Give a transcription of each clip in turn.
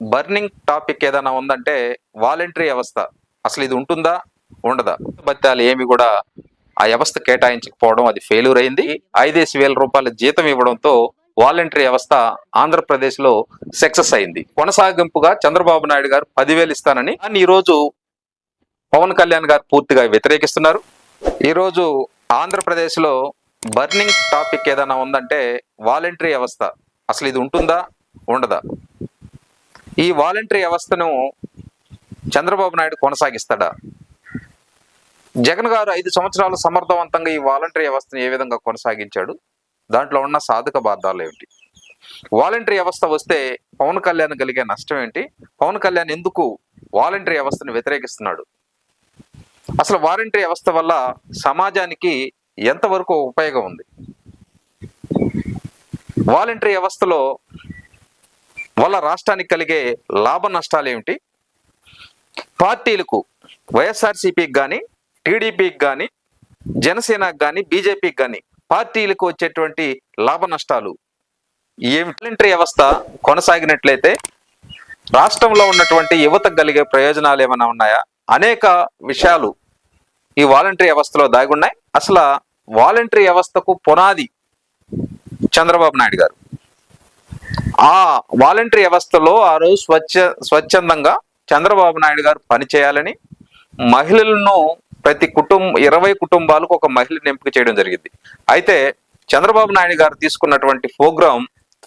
Burning topic ఏదైనా ఉందంటే voluntary వ్యవస్థ. అసలు ఇది ఉంటుందా? ఉండదా? బత్యాలు ఏమి కూడా ఆ వ్యవస్థ కేటాయించకపోవడం అది ఫెయిల్యూర్ అయింది. ఐదేసి వేల రూపాయల జీతం ఇవ్వడంతో వాలంటరీ వ్యవస్థ ఆంధ్రప్రదేశ్లో సక్సెస్ అయింది. కొనసాగింపుగా చంద్రబాబు నాయుడు గారు పదివేలు ఇస్తానని కానీ ఈరోజు పవన్ కళ్యాణ్ గారు పూర్తిగా వ్యతిరేకిస్తున్నారు. ఈరోజు ఆంధ్రప్రదేశ్లో ఆంధ్రప్రదేశ్లో బర్నింగ్ టాపిక్ ఏదైనా ఉందంటే వాలంటరీ వ్యవస్థ. అసలు ఇది ఉంటుందా? ఉండదా? ఈ వాలంటరీ వ్యవస్థను చంద్రబాబు నాయుడు కొనసాగిస్తాడా? జగన్ గారు ఐదు సంవత్సరాలు సమర్థవంతంగా ఈ వాలంటరీ వ్యవస్థను ఏ విధంగా కొనసాగించాడు? దాంట్లో ఉన్న సాధక బాధాలు ఏమిటి? వాలంటరీ వ్యవస్థ వస్తే పవన్ కళ్యాణ్ కలిగే నష్టం ఏంటి? పవన్ కళ్యాణ్ ఎందుకు వాలంటరీ వ్యవస్థను వ్యతిరేకిస్తున్నాడు? అసలు వాలంటరీ వ్యవస్థ వల్ల సమాజానికి ఎంతవరకు ఉపయోగం ఉంది? వాలంటరీ వ్యవస్థలో వల్ల రాష్ట్రానికి కలిగే లాభ నష్టాలు ఏమిటి? పార్టీలకు వైఎస్ఆర్సీపీకి కానీ టీడీపీకి కానీ జనసేనకు కానీ బీజేపీకి కానీ పార్టీలకు వచ్చేటువంటి లాభ నష్టాలు ఈ వాలంటరీ వ్యవస్థ కొనసాగినట్లయితే రాష్ట్రంలో ఉన్నటువంటి యువతకు కలిగే ప్రయోజనాలు ఏమైనా ఉన్నాయా? అనేక విషయాలు ఈ వాలంటరీ వ్యవస్థలో దాగున్నాయి అసలు వాలంటరీ వ్యవస్థకు పునాది చంద్రబాబు నాయుడు గారు. ఆ వాలంటరీ వ్యవస్థలో ఆ రోజు స్వచ్ఛ స్వచ్ఛందంగా చంద్రబాబు నాయుడు గారు పనిచేయాలని మహిళలను ప్రతి కుటుంబం ఇరవై కుటుంబాలకు ఒక మహిళను ఎంపిక చేయడం జరిగింది. అయితే చంద్రబాబు నాయుడు గారు తీసుకున్నటువంటి ప్రోగ్రాం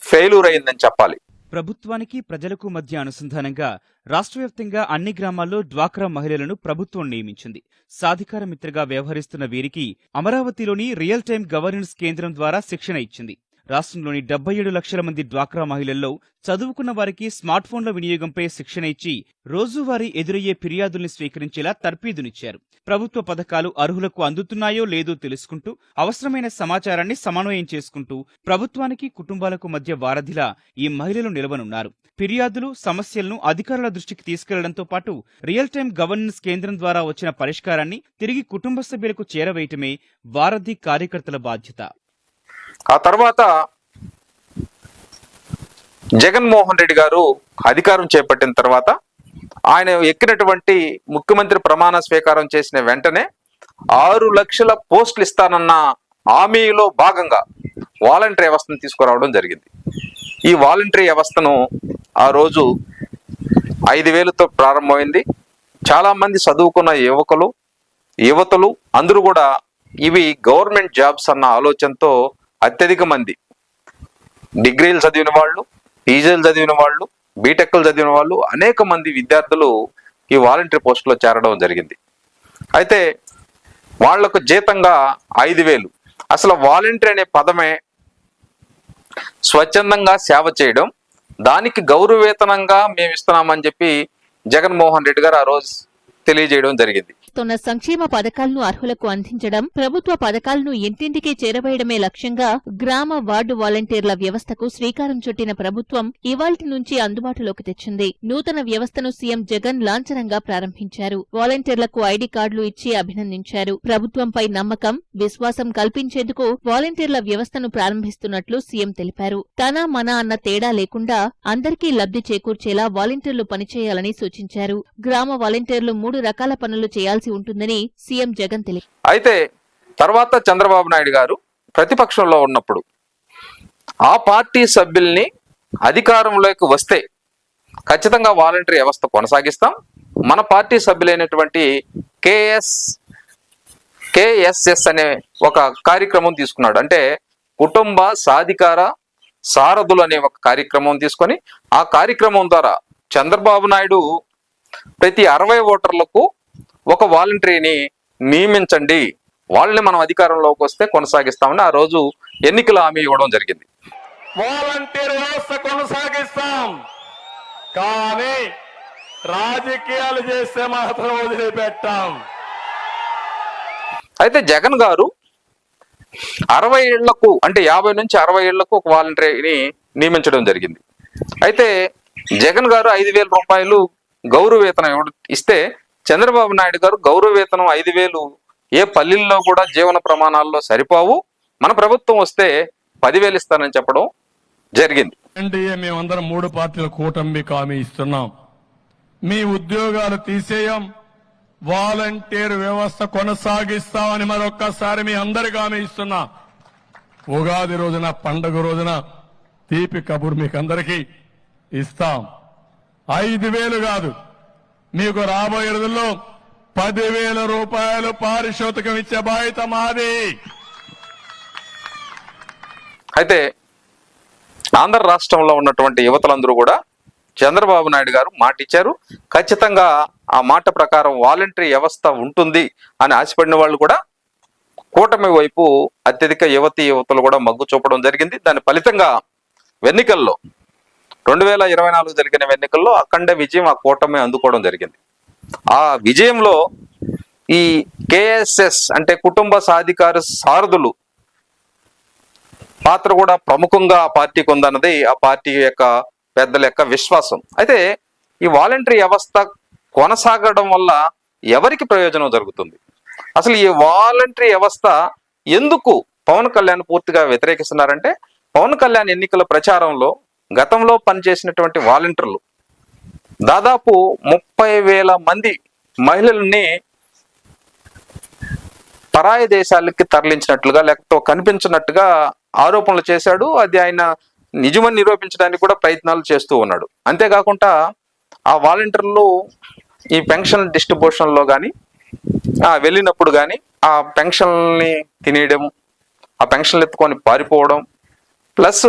ఫెయిల్యూర్ అయిందని చెప్పాలి. ప్రభుత్వానికి ప్రజలకు మధ్య అనుసంధానంగా రాష్ట్ర వ్యాప్తంగా అన్ని గ్రామాల్లో డ్వాక్రా మహిళలను ప్రభుత్వం నియమించింది. సాధికార మిత్రగా వ్యవహరిస్తున్న వీరికి అమరావతిలోని రియల్ టైం గవర్నెన్స్ కేంద్రం ద్వారా శిక్షణ ఇచ్చింది. రాష్ట్రంలోని డెబ్బై ఏడు లక్షల మంది డ్వాక్రా మహిళల్లో చదువుకున్న వారికి స్మార్ట్ ఫోన్ల వినియోగంపై శిక్షణ ఇచ్చి రోజువారీ ఎదురయ్యే ఫిర్యాదుల్ని స్వీకరించేలా తర్పీదునిచ్చారు ప్రభుత్వ పథకాలు అర్హులకు అందుతున్నాయో లేదో తెలుసుకుంటూ అవసరమైన సమాచారాన్ని సమన్వయం చేసుకుంటూ ప్రభుత్వానికి కుటుంబాలకు మధ్య వారధిలా ఈ మహిళలు నిలవనున్నారు. ఫిర్యాదులు సమస్యలను అధికారుల దృష్టికి తీసుకెళ్ళడంతో పాటు రియల్ టైం గవర్నెన్స్ కేంద్రం ద్వారా వచ్చిన పరిష్కారాన్ని తిరిగి కుటుంబ సభ్యులకు చేరవేయటమే వారధి కార్యకర్తల బాధ్యత. ఆ తర్వాత జగన్మోహన్ రెడ్డి గారు అధికారం చేపట్టిన తర్వాత ఆయన ఎక్కినటువంటి ముఖ్యమంత్రి ప్రమాణ స్వీకారం చేసిన వెంటనే ఆరు లక్షల పోస్టులు ఇస్తానన్న హామీలో భాగంగా వాలంటరీ వ్యవస్థను తీసుకురావడం జరిగింది. ఈ వాలంటరీ వ్యవస్థను ఆ రోజు ఐదు వేలతో ప్రారంభమైంది. చాలామంది చదువుకున్న యువకులు యువతలు అందరూ కూడా ఇవి గవర్నమెంట్ జాబ్స్ అన్న ఆలోచనతో అత్యధిక మంది డిగ్రీలు చదివిన వాళ్ళు పీజీలు చదివిన వాళ్ళు బీటెక్లు చదివిన వాళ్ళు అనేక మంది విద్యార్థులు ఈ వాలంటరీ పోస్టులో చేరడం జరిగింది. అయితే వాళ్ళకు జీతంగా ఐదు వేలు. అసలు వాలంటరీ అనే పదమే స్వచ్ఛందంగా సేవ చేయడం దానికి గౌరవేతనంగా మేము ఇస్తున్నామని చెప్పి జగన్మోహన్ రెడ్డి గారు ఆ రోజు తెలియజేయడం జరిగింది. తొన్న సంక్షేమ పథకాలను అర్హులకు అందించడం ప్రభుత్వ పథకాలను ఇంటింటికి చేరవేయడమే లక్ష్యంగా గ్రామ వార్డు వాలంటీర్ల వ్యవస్థకు శ్రీకారం చుట్టిన ప్రభుత్వం ఇవాల్టి నుంచి అందుబాటులోకి తెచ్చింది. నూతన వ్యవస్థను సీఎం జగన్ లాంఛనంగా ప్రారంభించారు. వాలంటీర్లకు ఐడి కార్డులు ఇచ్చి అభినందించారు. ప్రభుత్వంపై నమ్మకం విశ్వాసం కల్పించేందుకు వాలంటీర్ల వ్యవస్థను ప్రారంభిస్తున్నట్లు సీఎం తెలిపారు. తన మన అన్న తేడా లేకుండా అందరికీ లబ్ధి చేకూర్చేలా వాలంటీర్లు పనిచేయాలని సూచించారు. గ్రామ వాలంటీర్లు మూడు రకాల పనులు చేయాల్సి ఉంటుందని సీఎం జగన్ తెలిపారు అయితే తర్వాత చంద్రబాబు నాయుడు గారు ప్రతిపక్షంలో ఉన్నప్పుడు ఆ పార్టీ సభ్యుల్ని అధికారంలోకి వస్తే ఖచ్చితంగా వాలంటరీ వ్యవస్థ కొనసాగిస్తాం. మన పార్టీ సభ్యులైనటువంటి కేఎస్ కేఎస్ఎస్ అనే ఒక కార్యక్రమం తీసుకున్నాడు. అంటే కుటుంబ సాధికార సారథులు అనే ఒక కార్యక్రమం తీసుకొని ఆ కార్యక్రమం ద్వారా చంద్రబాబు నాయుడు ప్రతి అరవై ఓటర్లకు ఒక వాలంటరీని నియమించండి. వాళ్ళని మనం అధికారంలోకి వస్తే కొనసాగిస్తామని ఆ రోజు ఎన్నికల హామీ ఇవ్వడం జరిగింది. వాలంటీర్ వ్యవస్థ కొనసాగిస్తాం. కానీ రాజకీయాలు చేస్తే మాత్రం వదిలిపెట్టాం. అయితే జగన్ గారు అరవై ఏళ్ళకు అంటే యాభై నుంచి అరవై ఏళ్ళకు ఒక వాలంటీర్ని నియమించడం జరిగింది. అయితే జగన్ గారు ఐదు వేల రూపాయలు గౌరవ వేతనం ఇస్తే చంద్రబాబు నాయుడు గారు గౌరవ వేతనం ఐదు వేలు ఏ పల్లెల్లో కూడా జీవన ప్రమాణాల్లో సరిపోవు. మన ప్రభుత్వం వస్తే పదివేలు ఇస్తానని చెప్పడం జరిగింది. ఎన్డీఏ మేమందరం మూడు పార్టీల కూటమి హామీ ఇస్తున్నాం. మీ ఉద్యోగాలు తీసేయం వాలంటీర్ వ్యవస్థ కొనసాగిస్తామని మరొక్కసారి మీ అందరికి హామీ ఇస్తున్నా. ఉగాది రోజున పండుగ రోజున తీపి కబుర్ మీకు అందరికీ ఇస్తాం. ఐదు వేలు కాదు మీకు రాబోయే రోజుల్లో పదివేల రూపాయలు పారితోషికం ఇచ్చే బాధ్యత మాది. అయితే ఆంధ్ర రాష్ట్రంలో ఉన్నటువంటి యువతలందరూ కూడా చంద్రబాబు నాయుడు గారు మాట ఇచ్చారు ఖచ్చితంగా ఆ మాట ప్రకారం వాలంటరీ వ్యవస్థ ఉంటుంది అని ఆశపడిన వాళ్ళు కూడా కూటమి వైపు అత్యధిక యువతి యువతలు కూడా మగ్గు చూపడం జరిగింది. దాని ఫలితంగా ఎన్నికల్లో రెండు వేల ఇరవై నాలుగు జరిగిన ఎన్నికల్లో అఖండ విజయం ఆ కూటమి అందుకోవడం జరిగింది. ఆ విజయంలో ఈ కేఎస్ఎస్ అంటే కుటుంబ సాధికార సారథులు పాత్ర కూడా ప్రముఖంగా ఆ పార్టీకి ఉందన్నది ఆ పార్టీ యొక్క పెద్దల యొక్క విశ్వాసం. అయితే ఈ వాలంటరీ వ్యవస్థ కొనసాగడం వల్ల ఎవరికి ప్రయోజనం జరుగుతుంది? అసలు ఈ వాలంటరీ వ్యవస్థ ఎందుకు పవన్ కళ్యాణ్ పూర్తిగా వ్యతిరేకిస్తున్నారంటే పవన్ కళ్యాణ్ ఎన్నికల ప్రచారంలో గతంలో పనిచేసినటువంటి వాలంటీర్లు దాదాపు ముప్పై వేల మంది మహిళల్ని పరాయి దేశాలకి తరలించినట్లుగా లేకపోతే కనిపించినట్టుగా ఆరోపణలు చేశాడు. అది ఆయన నిజమని నిరూపించడానికి కూడా ప్రయత్నాలు చేస్తూ ఉన్నాడు. అంతేకాకుండా ఆ వాలంటీర్లు ఈ పెన్షన్ డిస్ట్రిబ్యూషన్లో కానీ వెళ్ళినప్పుడు కానీ ఆ పెన్షన్ని తినేయడం ఆ పెన్షన్లు ఎత్తుకొని పారిపోవడం ప్లస్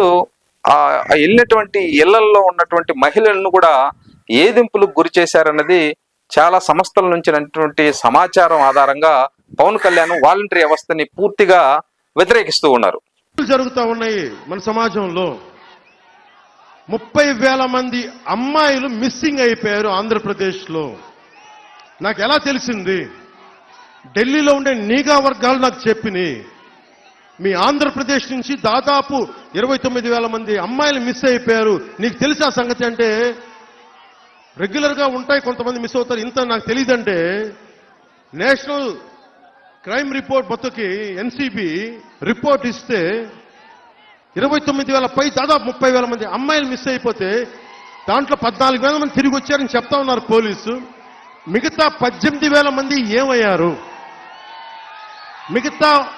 ఆ వెళ్ళినటువంటి ఇళ్ళల్లో ఉన్నటువంటి మహిళలను కూడా ఏదింపులకు గురి చేశారన్నది చాలా సంస్థల నుంచి సమాచారం ఆధారంగా పవన్ కళ్యాణ్ వాలంటరీ వ్యవస్థని పూర్తిగా వ్యతిరేకిస్తూ ఉన్నారు. జరుగుతూ ఉన్నాయి మన సమాజంలో. ముప్పై వేల మంది అమ్మాయిలు మిస్సింగ్ అయిపోయారు ఆంధ్రప్రదేశ్లో. నాకు ఎలా తెలిసింది? ఢిల్లీలో ఉండే నీగా వర్గాలు నాకు చెప్పినాయి. మీ ఆంధ్రప్రదేశ్ నుంచి దాదాపు ఇరవై తొమ్మిది వేల మంది అమ్మాయిలు మిస్ అయిపోయారు. నీకు తెలిసా సంగతి అంటే? రెగ్యులర్గా ఉంటాయి కొంతమంది మిస్ అవుతారు. ఇంత నాకు తెలియదంటే నేషనల్ క్రైమ్ రిపోర్ట్ మొత్తకి ఎన్సీబీ రిపోర్ట్ ఇస్తే ఇరవై తొమ్మిది వేల పై దాదాపు ముప్పై వేల మంది అమ్మాయిలు మిస్ అయిపోతే దాంట్లో పద్నాలుగు వేల మంది తిరిగి వచ్చారని చెప్తా ఉన్నారు పోలీసు. మిగతా పద్దెనిమిది వేల మంది ఏమయ్యారు? మిగతా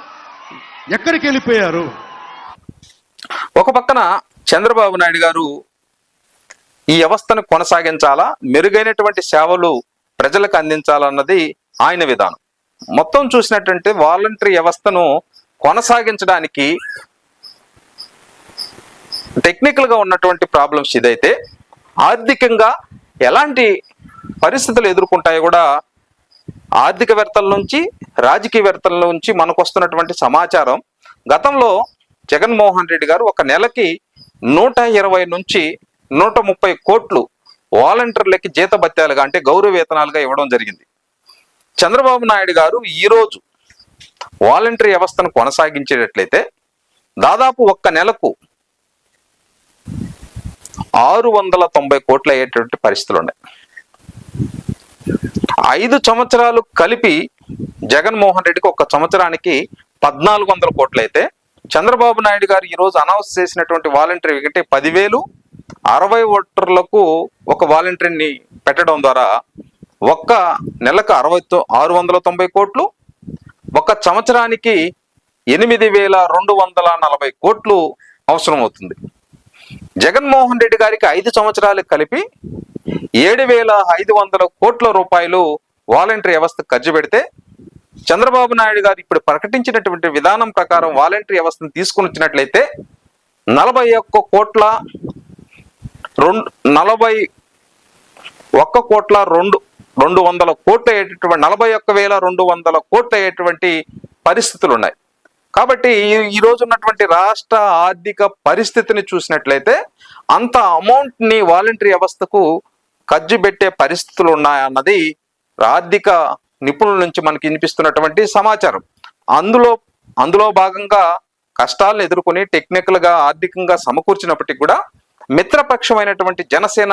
ఎక్కడికి వెళ్ళిపోయారు? ఒక పక్కన చంద్రబాబు నాయుడు గారు ఈ వ్యవస్థను కొనసాగించాలా మెరుగైనటువంటి సేవలు ప్రజలకు అందించాలన్నది ఆయన విధానం. మొత్తం చూసినట్టంటే వాలంటరీ వ్యవస్థను కొనసాగించడానికి టెక్నికల్గా ఉన్నటువంటి ప్రాబ్లమ్స్ ఇదైతే ఆర్థికంగా ఎలాంటి పరిస్థితులు ఎదుర్కొంటాయో కూడా ఆర్థికవేత్తల నుంచి రాజకీయవేత్తల నుంచి మనకు వస్తున్నటువంటి సమాచారం. గతంలో జగన్మోహన్ రెడ్డి గారు ఒక నెలకి నూట ఇరవై నుంచి నూట ముప్పై కోట్లు వాలంటీర్లకి జీతభత్యాలుగా అంటే గౌరవ వేతనాలుగా ఇవ్వడం జరిగింది. చంద్రబాబు నాయుడు గారు ఈరోజు వాలంటరీ వ్యవస్థను కొనసాగించేటట్లయితే దాదాపు ఒక్క నెలకు ఆరు వందల తొంభై కోట్లు అయ్యేటటువంటి పరిస్థితులు ఉన్నాయి ఐదు సంవత్సరాలు కలిపి జగన్మోహన్ రెడ్డికి ఒక సంవత్సరానికి పద్నాలుగు వందల కోట్లు అయితే చంద్రబాబు నాయుడు గారు ఈ రోజు అనౌన్స్ చేసినటువంటి వాలంటరీ ఒకటి పదివేలు అరవై ఓటర్లకు ఒక వాలంటరీని పెట్టడం ద్వారా ఒక్క నెలకు అరవై తొ- ఆరు వందల తొంభై కోట్లు ఒక సంవత్సరానికి ఎనిమిది వేల రెండు వందల నలభై కోట్లు అవసరం అవుతుంది జగన్మోహన్ రెడ్డి గారికి ఐదు సంవత్సరాలు కలిపి ఏడు వేల ఐదు వందల కోట్ల రూపాయలు వాలంటరీ వ్యవస్థ ఖర్చు పెడితే చంద్రబాబు నాయుడు గారు ఇప్పుడు ప్రకటించినటువంటి విధానం ప్రకారం వాలంటరీ వ్యవస్థను తీసుకుని వచ్చినట్లయితే నలభై ఒక్క కోట్ల రెండు నలభై ఒక్క కోట్ల రెండు రెండు వందల కోట్లు అయ్యేటటువంటి నలభై ఒక్క వేల రెండు వందల కోట్లు అయ్యేటువంటి పరిస్థితులు ఉన్నాయి. కాబట్టి ఈ- రోజు ఉన్నటువంటి రాష్ట్ర ఆర్థిక పరిస్థితిని చూసినట్లయితే అంత అమౌంట్ని వాలంటరీ వ్యవస్థకు ఖర్చు పెట్టే పరిస్థితులు ఉన్నాయన్నది ఆర్థిక నిపుణుల నుంచి మనకి వినిపిస్తున్నటువంటి సమాచారం. అందులో అందులో భాగంగా కష్టాలను ఎదుర్కొని టెక్నికల్గా ఆర్థికంగా సమకూర్చినప్పటికీ కూడా మిత్రపక్షమైనటువంటి జనసేన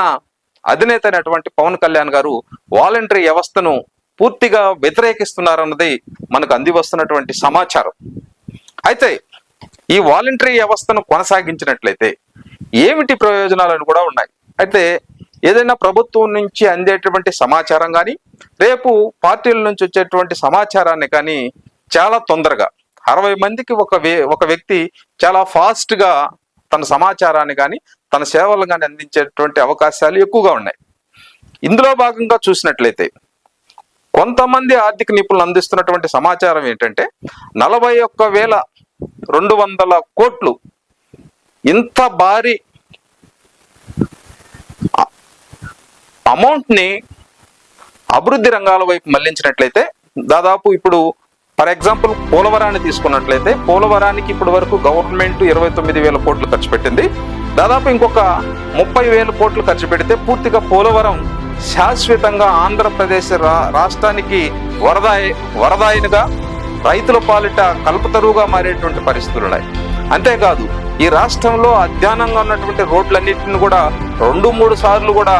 అధినేత అయినటువంటి పవన్ కళ్యాణ్ గారు వాలంటరీ వ్యవస్థను పూర్తిగా వ్యతిరేకిస్తున్నారన్నది మనకు అందివస్తున్నటువంటి సమాచారం. అయితే ఈ వాలంటరీ వ్యవస్థను కొనసాగించినట్లయితే ఏమిటి ప్రయోజనాలను కూడా ఉన్నాయి. అయితే ఏదైనా ప్రభుత్వం నుంచి అందేటువంటి సమాచారం కానీ రేపు పార్టీల నుంచి వచ్చేటువంటి సమాచారాన్ని కానీ చాలా తొందరగా అరవై మందికి ఒక ఒక వ్యక్తి చాలా ఫాస్ట్గా తన సమాచారాన్ని కానీ తన సేవలు కానీ అందించేటువంటి అవకాశాలు ఎక్కువగా ఉన్నాయి. ఇందులో భాగంగా చూసినట్లయితే కొంతమంది ఆర్థిక నిపుణులు అందిస్తున్నటువంటి సమాచారం ఏంటంటే నలభై ఒక్క వేల రెండు వందల కోట్లు ఇంత భారీ అమౌంట్ని అభివృద్ధి రంగాల వైపు మళ్ళించినట్లయితే దాదాపు ఇప్పుడు ఫర్ ఎగ్జాంపుల్ పోలవరాన్ని తీసుకున్నట్లయితే పోలవరానికి ఇప్పటి వరకు గవర్నమెంట్ ఇరవై తొమ్మిది వేల కోట్లు ఖర్చు పెట్టింది. దాదాపు ఇంకొక ముప్పై వేల కోట్లు ఖర్చు పెడితే పూర్తిగా పోలవరం శాశ్వతంగా ఆంధ్రప్రదేశ్ రా రాష్ట్రానికి వరదాయి వరదాయినిగా రైతుల పాలిట కల్పతరువుగా మారేటువంటి పరిస్థితులు ఉన్నాయి. అంతేకాదు ఈ రాష్ట్రంలో అధ్యానంగా ఉన్నటువంటి రోడ్లన్నింటిని కూడా రెండు మూడు సార్లు కూడా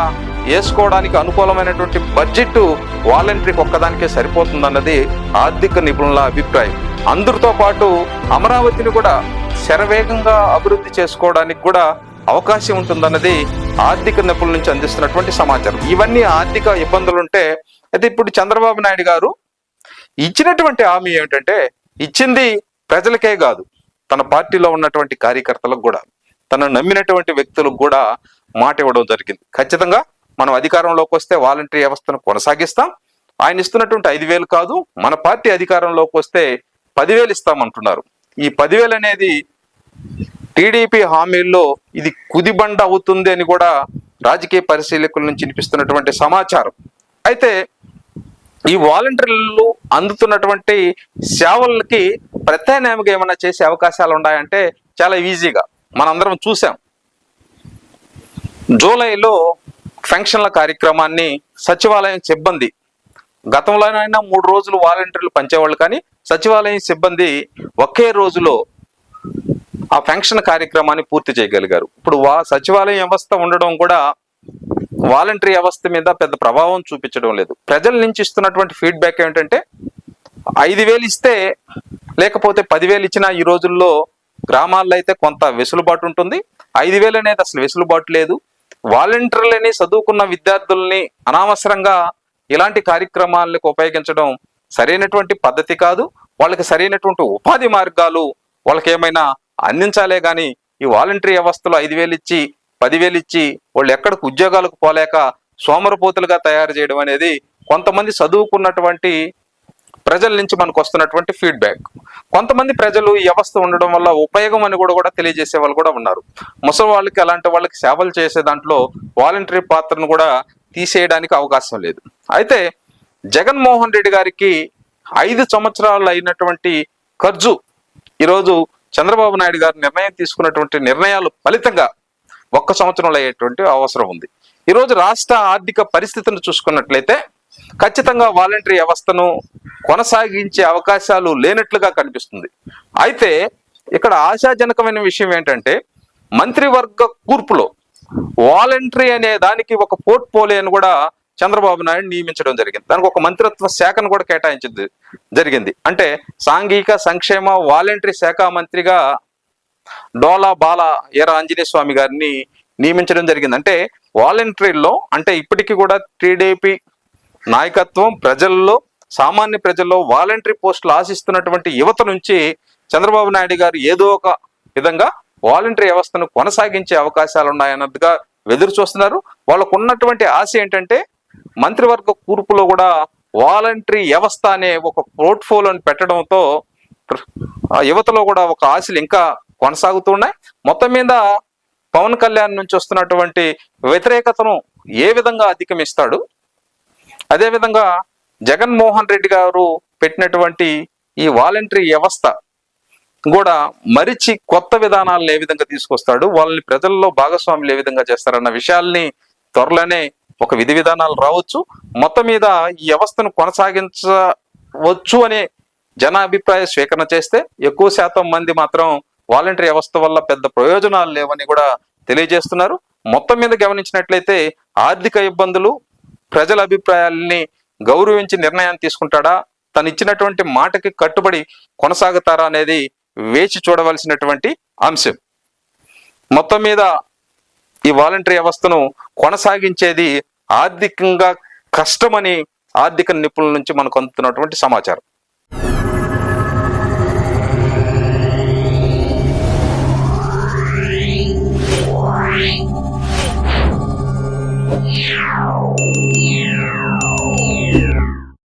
వేసుకోవడానికి అనుకూలమైనటువంటి బడ్జెట్ వాలంటరీకి ఒక్కదానికే సరిపోతుందన్నది ఆర్థిక నిపుణుల అభిప్రాయం. అందరితో పాటు అమరావతిని కూడా శరవేగంగా అభివృద్ధి చేసుకోవడానికి కూడా అవకాశం ఉంటుందన్నది ఆర్థిక నిపుణుల నుంచి అందిస్తున్నటువంటి సమాచారం. ఇవన్నీ ఆర్థిక ఇబ్బందులు ఉంటే అయితే ఇప్పుడు చంద్రబాబు నాయుడు గారు ఇచ్చినటువంటి హామీ ఏమిటంటే ఇచ్చింది ప్రజలకే కాదు తన పార్టీలో ఉన్నటువంటి కార్యకర్తలకు కూడా తన నమ్మినటువంటి వ్యక్తులకు కూడా మాట ఇవ్వడం జరిగింది. ఖచ్చితంగా మనం అధికారంలోకి వస్తే వాలంటరీ వ్యవస్థను కొనసాగిస్తాం. ఆయన ఇస్తున్నటువంటి ఐదు వేలు కాదు మన పార్టీ అధికారంలోకి వస్తే పదివేలు ఇస్తామంటున్నారు. ఈ పదివేలు అనేది టీడీపీ హామీల్లో ఇది కుదిబండ అవుతుంది అని కూడా రాజకీయ పరిశీలకుల నుంచి వినిపిస్తున్నటువంటి సమాచారం. అయితే ఈ వాలంటీర్లు అందుతున్నటువంటి సేవలకి ప్రత్యామ్నాయంగా ఏమైనా చేసే అవకాశాలు ఉన్నాయంటే చాలా ఈజీగా. మనందరం చూసాం జూలైలో ఫంక్షన్ల కార్యక్రమాన్ని సచివాలయం సిబ్బంది గతంలోనైనా మూడు రోజులు వాలంటీర్లు పంచేవాళ్ళు కానీ సచివాలయం సిబ్బంది ఒకే రోజులో ఆ ఫంక్షన్ కార్యక్రమాన్ని పూర్తి చేయగలిగారు. ఇప్పుడు వా సచివాలయం వ్యవస్థ ఉండడం కూడా వాలంటరీ వ్యవస్థ మీద పెద్ద ప్రభావం చూపించడం లేదు. ప్రజల నుంచి ఇస్తున్నటువంటి ఫీడ్బ్యాక్ ఏంటంటే ఐదు వేలు ఇస్తే లేకపోతే పదివేలు ఇచ్చినా ఈ రోజుల్లో గ్రామాల్లో అయితే కొంత వెసులుబాటు ఉంటుంది. ఐదు వేలు అనేది అసలు వెసులుబాటు లేదు. వాలంటీర్లని చదువుకున్న విద్యార్థుల్ని అనవసరంగా ఇలాంటి కార్యక్రమాలకు ఉపయోగించడం సరైనటువంటి పద్ధతి కాదు. వాళ్ళకి సరైనటువంటి ఉపాధి మార్గాలు వాళ్ళకి ఏమైనా అందించాలే కానీ ఈ వాలంటరీ వ్యవస్థలో ఐదు వేలు ఇచ్చి పదివేలు ఇచ్చి వాళ్ళు ఎక్కడికి ఉద్యోగాలకు పోలేక సోమరపోతులుగా తయారు చేయడం అనేది కొంతమంది చదువుకున్నటువంటి ప్రజల నుంచి మనకు వస్తున్నటువంటి ఫీడ్బ్యాక్ కొంతమంది ప్రజలు ఈ వ్యవస్థ ఉండడం వల్ల ఉపయోగం అని కూడా కూడా తెలియజేసే వాళ్ళు కూడా ఉన్నారు. ముసలి వాళ్ళకి అలాంటి వాళ్ళకి సేవలు చేసే దాంట్లో వాలంటరీ పాత్రను కూడా తీసేయడానికి అవకాశం లేదు. అయితే జగన్మోహన్ రెడ్డి గారికి ఐదు సంవత్సరాలు అయినటువంటి ఖర్చు ఈరోజు చంద్రబాబు నాయుడు గారు నిర్ణయం తీసుకున్నటువంటి నిర్ణయాలు ఫలితంగా ఒక్క సంవత్సరంలో అయ్యేటువంటి అవసరం ఉంది. ఈరోజు రాష్ట్ర ఆర్థిక పరిస్థితిని చూసుకున్నట్లయితే ఖచ్చితంగా వాలంటరీ వ్యవస్థను కొనసాగించే అవకాశాలు లేనట్లుగా కనిపిస్తుంది. అయితే ఇక్కడ ఆశాజనకమైన విషయం ఏంటంటే మంత్రివర్గ కూర్పులో వాలంటరీ అనే దానికి ఒక పోర్ట్ఫోలియోని కూడా చంద్రబాబు నాయుడు నియమించడం జరిగింది. దానికి ఒక మంత్రిత్వ శాఖను కూడా కేటాయించింది జరిగింది. అంటే సాంఘిక సంక్షేమ వాలంటరీ శాఖ మంత్రిగా డోలా బాల ఎర ఆంజనేయ స్వామి గారిని నియమించడం జరిగింది. అంటే వాలంటరీలో అంటే ఇప్పటికీ కూడా టీడీపీ నాయకత్వం ప్రజల్లో సామాన్య ప్రజల్లో వాలంటరీ పోస్టులు ఆశిస్తున్నటువంటి యువత నుంచి చంద్రబాబు నాయుడు గారు ఏదో ఒక విధంగా వాలంటరీ వ్యవస్థను కొనసాగించే అవకాశాలు ఉన్నాయన్నట్టుగా ఎదురు చూస్తున్నారు. వాళ్ళకు ఉన్నటువంటి ఆశ ఏంటంటే మంత్రివర్గ కూర్పులో కూడా వాలంటరీ వ్యవస్థ అనే ఒక పోర్ట్ఫోలియోని పెట్టడంతో యువతలో కూడా ఒక ఆశలు ఇంకా కొనసాగుతున్నాయి మొత్తం మీద పవన్ కళ్యాణ్ నుంచి వస్తున్నటువంటి వ్యతిరేకతను ఏ విధంగా అధిగమిస్తాడు? అదేవిధంగా జగన్మోహన్ రెడ్డి గారు పెట్టినటువంటి ఈ వాలంటరీ వ్యవస్థ కూడా మరిచి కొత్త విధానాలను ఏ విధంగా తీసుకొస్తాడు వాళ్ళని ప్రజల్లో భాగస్వాములు ఏ విధంగా చేస్తారన్న విషయాల్ని త్వరలోనే ఒక విధి విధానాలు రావచ్చు. మొత్తం మీద ఈ వ్యవస్థను కొనసాగించవచ్చు అనే జనాభిప్రాయ స్వీకరణ చేస్తే ఎక్కువ శాతం మంది మాత్రం వాలంటరీ వ్యవస్థ వల్ల పెద్ద ప్రయోజనాలు లేవని కూడా తెలియజేస్తున్నారు. మొత్తం మీద గమనించినట్లయితే ఆర్థిక ఇబ్బందులు ప్రజల అభిప్రాయాల్ని గౌరవించి నిర్ణయాన్ని తీసుకుంటాడా తను ఇచ్చినటువంటి మాటకి కట్టుబడి కొనసాగుతారా అనేది వేచి చూడవలసినటువంటి అంశం మొత్తం మీద ఈ వాలంటరీ వ్యవస్థను కొనసాగించేది ఆర్థికంగా కష్టమని ఆర్థిక నిపుణుల నుంచి మనకు అందుతున్నటువంటి సమాచారం Yeah.